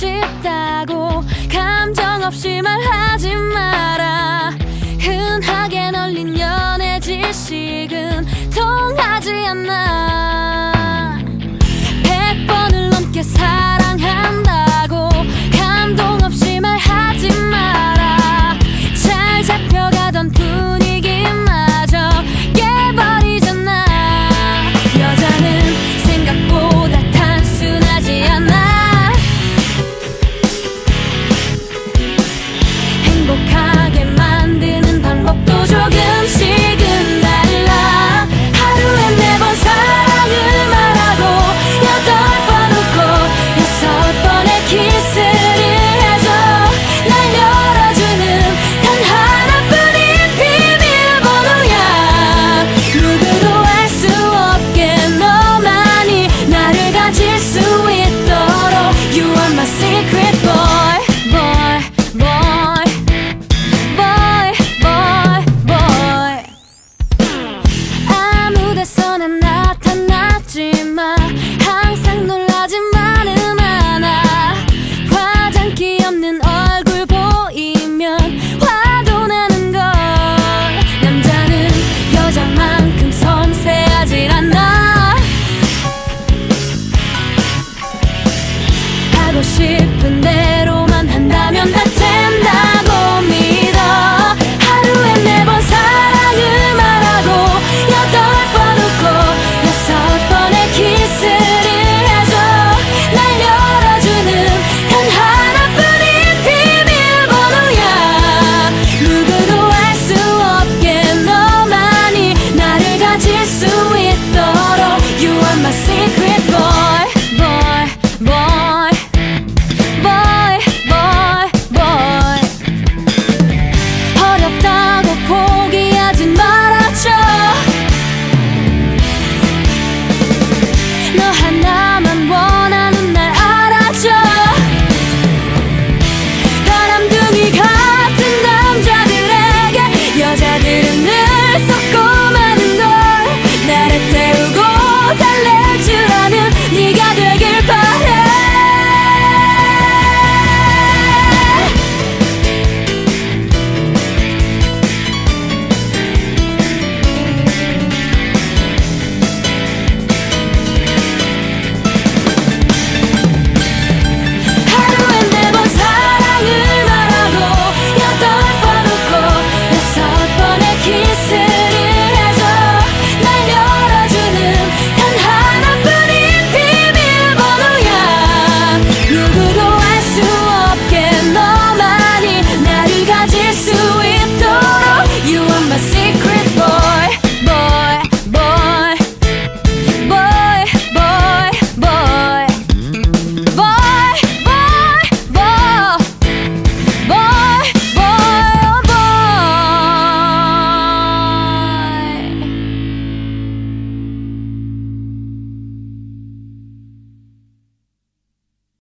싶다고 감정 없이 말하지 마라. 흔하게 널린 연애 지식은 통하지 않나 my secret 싶은 대로만 한다면